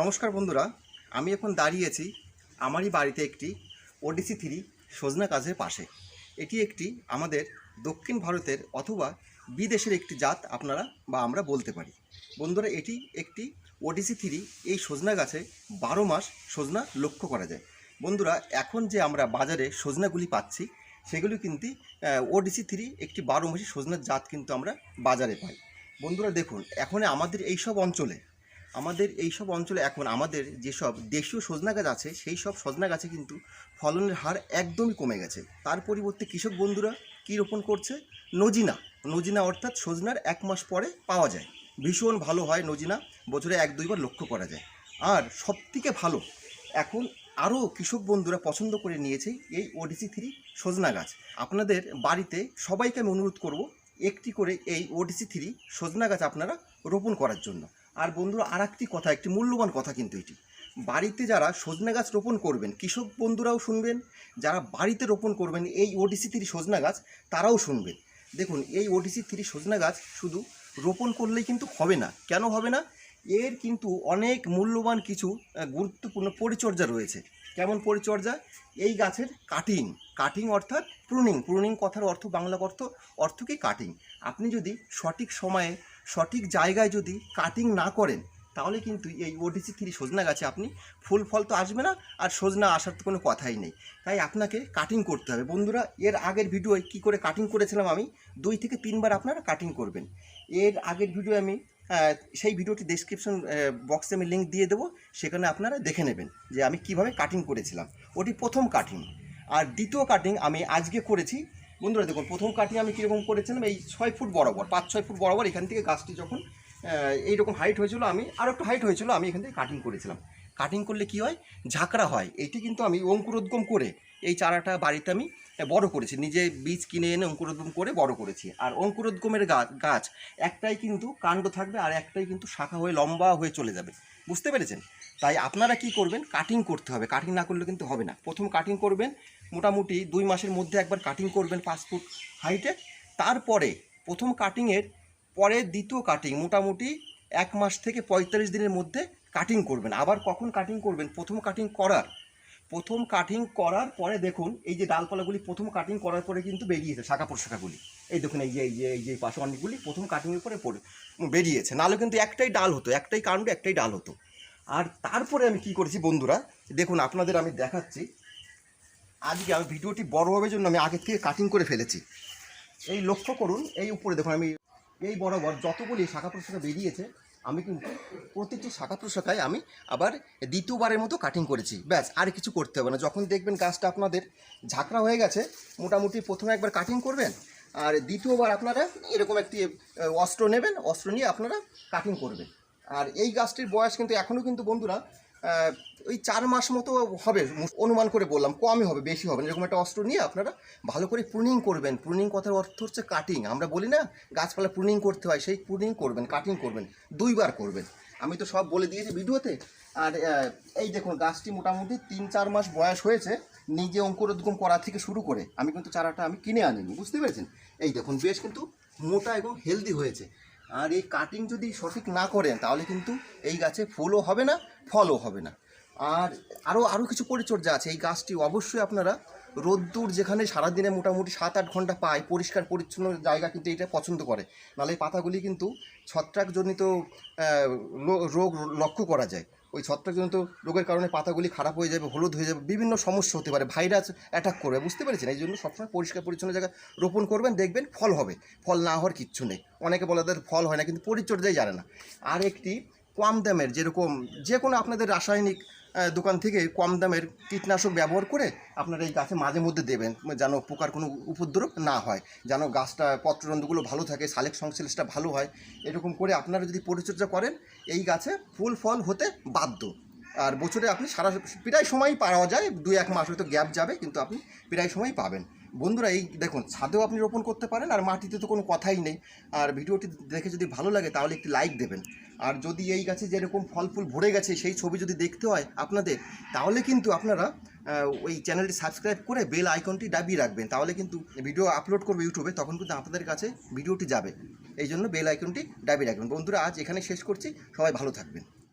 নমস্কার বন্ধুরা, আমি এখন দাঁড়িয়েছি আমারই বাড়িতে একটি ওডিসি থ্রি সজনা গাছের পাশে। এটি একটি আমাদের দক্ষিণ ভারতের অথবা বিদেশের একটি জাত আপনারা বা আমরা বলতে পারি। বন্ধুরা, এটি একটি ওডিসি থ্রি এই সজনা গাছে বারো মাস সজনা লক্ষ্য করা যায়। বন্ধুরা, এখন যে আমরা বাজারে সজনাগুলি পাচ্ছি, সেগুলি কিন্তু ওডিসি থ্রি একটি বারো মাসি সজনার জাত কিন্তু আমরা বাজারে পাই। বন্ধুরা, দেখুন, এখন আমাদের এই সব অঞ্চলে আমাদের এই সব অঞ্চলে এখন আমাদের যেসব দেশীয় সজনা গাছ আছে, সেই সব সজনা গাছে কিন্তু ফলনের হার একদমই কমে গেছে। তার পরিবর্তে কৃষক বন্ধুরা কী রোপণ করছে? নজিনা। নজিনা অর্থাৎ সজনার এক মাস পরে পাওয়া যায়। ভীষণ ভালো হয় নজিনা, বছরে এক দুইবার লক্ষ্য করা যায়। আর সবথেকে ভালো, এখন আরও কৃষক বন্ধুরা পছন্দ করে নিয়েছে এই ওডিসি থ্রি সজনা গাছ। আপনাদের বাড়িতে সবাইকে আমি অনুরোধ করব একটি করে এই ওডিসি থ্রি সজনা গাছ আপনারা রোপণ করার জন্য। আর বন্ধুরা আর একটি কথা, একটি মূল্যবান কথা কিন্তু এটি। বাড়িতে যারা সজনা গাছ রোপণ করবেন, কৃষক বন্ধুরাও শুনবেন, যারা বাড়িতে রোপণ করবেন এই ওডিসি থ্রি সজনা গাছ, তারাও শুনবেন। দেখুন, এই ওডিসি থ্রি সজনা গাছ শুধু রোপণ করলেই কিন্তু হবে না। কেন হবে না? এর কিন্তু অনেক মূল্যবান কিছু গুরুত্বপূর্ণ পরিচর্যা রয়েছে। কেমন পরিচর্যা? এই গাছের কাটিং কাটিং অর্থাৎ প্রুনিং প্রুনিং কথার অর্থ, বাংলা অর্থ অর্থ কি কাটিং আপনি যদি সঠিক সময়ে, সঠিক জায়গায় যদি কাটিং না করেন, তাহলে কিন্তু এই ওডিসি থ্রি সজনা গাছে আপনি ফুল ফল তো আসবে না, আর সজনা আসার তো কোনো কথাই নেই। তাই আপনাকে কাটিং করতে হবে। বন্ধুরা, এর আগের ভিডিওয় কী করে কাটিং করেছিলাম আমি? দুই থেকে তিনবার আপনারা কাটিং করবেন। এর আগের ভিডিও আমি সেই ভিডিওটি ডেসক্রিপশন বক্সে আমি লিঙ্ক দিয়ে দেবো। সেখানে আপনারা দেখে নেবেন যে আমি কীভাবে কাটিং করেছিলাম। ওটি প্রথম কাটিং আর দ্বিতীয় কাটিং আমি আজকে করেছি। বন্ধুরা দেখুন, প্রথম কাটিং আমি কীরকম করেছিলাম? এই ছয় ফুট বরাবর, পাঁচ, ছয় ফুট বরাবর এখান থেকে গাছটি যখন এইরকম হাইট হয়েছিল, আমি আরও একটু হাইট হয়েছিল, আমি এখান থেকে কাটিং করেছিলাম। কাটিং করলে কি হয়? ঝাঁকড়া হয়। এইটি কিন্তু আমি অঙ্কুরোদ্গম করে এই চারাটা বাড়িতে আমি বড় করেছি। নিজে বীজ কিনে এনে অঙ্কুরোদ্গম করে বড় করেছি। আর অঙ্কুরোদ্গমের গাছ একটাই কিন্তু কাণ্ড থাকবে আর একটাই কিন্তু শাখা হয়ে, লম্বা হয়ে চলে যাবে। বুঝতে পেরেছেন? তাই আপনারা কি করবেন? কাটিং করতে হবে। কাটিং না করলে কিন্তু হবে না। প্রথম কাটিং করবেন, মোটামুটি দুই মাসের মধ্যে একবার কাটিং করবেন পাঁচ ফুট হাইটে তারপরে প্রথম কাটিংয়ের পরে দ্বিতীয় কাটিং মোটামুটি এক মাস থেকে পঁয়তাল্লিশ দিনের মধ্যে কাটিং করবেন। আবার কখন কাটিং করবেন? প্রথম কাটিং করার। প্রথম কাটিং করার পরে দেখুন, এই যে ডালপালাগুলি প্রথম কাটিং করার পরে কিন্তু বেরিয়েছে, শাখা প্রশাখাগুলি। এই দেখুন, এই যে এই যে এই যে পাশে অনেকগুলি প্রথম কাটিংয়ের পরে পড়ে বেরিয়েছে। নাহলে কিন্তু একটাই ডাল হতো, একটাই কাণ্ড, একটাই ডাল হতো। আর তারপরে আমি কি করেছি বন্ধুরা, দেখুন, আপনাদের আমি দেখাচ্ছি। আজকে আমি ভিডিওটি বড় হবে জন্য আমি আগে থেকে কাটিং করে ফেলেছি। এই লক্ষ্য করুন, এই উপরে দেখুন, আমি এই বরাবর যতগুলি শাখা প্রশাখা বেরিয়েছে আমি কিন্তু প্রতিটি শাখা প্রশাখায় আমি আবার দ্বিতীয়বারের মতো কাটিং করেছি। ব্যাস, আর কিছু করতে হবে না। যখন দেখবেন গাছটা আপনাদের ঝাঁকড়া হয়ে গেছে, মোটামুটি প্রথমে একবার কাটিং করবেন, আর দ্বিতীয়বার আপনারা এরকম একটি অস্ত্র নেবেন, অস্ত্র নিয়ে আপনারা কাটিং করবেন। আর এই গাছটির বয়স কিন্তু এখনও কিন্তু বন্ধুরা ওই চার মাস মতো হবে, অনুমান করে বললাম, কমই হবে, বেশি হবে না। এরকম একটা অস্ত্র নিয়ে আপনারা ভালো করে প্রুনিং করবেন। প্রুনিং কথার অর্থ হচ্ছে কাটিং আমরা বলি না, গাছপালা প্রুনিং করতে হয়, সেই প্রুনিং করবেন কাটিং করবেন, দুইবার করবেন। আমি তো সব বলে দিয়েছি ভিডিওতে। আর এই দেখুন, গাছটি মোটামুটি তিন চার মাস বয়স হয়েছে, নিজে অঙ্কুরোদ্গম করা থেকে শুরু করে। আমি কিন্তু চারাটা আমি কিনে আনিনি, বুঝতে পেরেছেন? এই দেখুন, বেশ কিন্তু মোটা এবং হেলদি হয়েছে। আর এই কাটিং যদি সঠিক না করেন, তাহলে কিন্তু এই গাছে ফুলও হবে না, ফলও হবে না। আর আরও আরও কিছু পরিচর্যা আছে। এই গাছটি অবশ্যই আপনারা রোদ্দুর যেখানে সারাদিনে মোটামুটি সাত আট ঘণ্টা পায়, পরিষ্কার, পরিচ্ছন্ন জায়গা কিন্তু এটা পছন্দ করে। নাহলে পাতাগুলি কিন্তু ছত্রাকজনিত রোগ লক্ষ্য করা যায়। ওই ছত্রাকজনিত রোগের কারণে পাতাগুলি খারাপ হয়ে যাবে, হলুদ হয়ে যাবে, বিভিন্ন সমস্যা হতে পারে, ভাইরাস অ্যাটাক করবে, বুঝতে পেরেছেন? এই জন্য সবসময় পরিষ্কার পরিচ্ছন্ন জায়গায় রোপণ করবেন, দেখবেন ফল হবে। ফল না হওয়ার কিচ্ছু নেই। অনেকে বলে তাদের ফল হয় না, কিন্তু পরিচর্যাই জানে না। আর একটি কম দামের যেরকম যে কোনো আপনাদের রাসায়নিক দোকান থেকে কম দামের কীটনাশক ব্যবহার করে আপনারা এই গাছে মাঝে মধ্যে দেবেন, যেন পোকার কোনো উপদ্রব না হয়, যেন গাছটা পত্ররন্ধ্রগুলো ভালো থাকে সালেক সংশ্লেষটা ভালো হয়। এরকম করে আপনারা যদি পরিচর্যা করেন, এই গাছে ফুল ফল হতে বাধ্য। আর বছরে আপনি সারা, প্রায় সময়ই পাওয়া যায় দু এক মাস হয়তো গ্যাপ যাবে, কিন্তু আপনি প্রায় সময়ই পাবেন। বন্ধুরা, এই দেখুন, ছাদেও আপনি রোপণ করতে পারেন আর মাটিতে তো কোনো কথাই নেই। আর ভিডিওটি দেখে যদি ভালো লাগে তাহলে একটি লাইক দেবেন। আর যদি এই গাছে যেরকম ফল ফুল ভরে গেছে, সেই ছবি যদি দেখতে হয় আপনাদের, তাহলে কিন্তু আপনারা ওই চ্যানেলটি সাবস্ক্রাইব করে বেল আইকনটি দাবিয়ে রাখবেন। তাহলে কিন্তু ভিডিও আপলোড করবে ইউটিউবে, তখন কিন্তু আপনাদের কাছে ভিডিওটি যাবে। এই জন্য বেল আইকনটি দাবিয়ে রাখবেন। বন্ধুরা, আজ এখানে শেষ করছি। সবাই ভালো থাকবেন।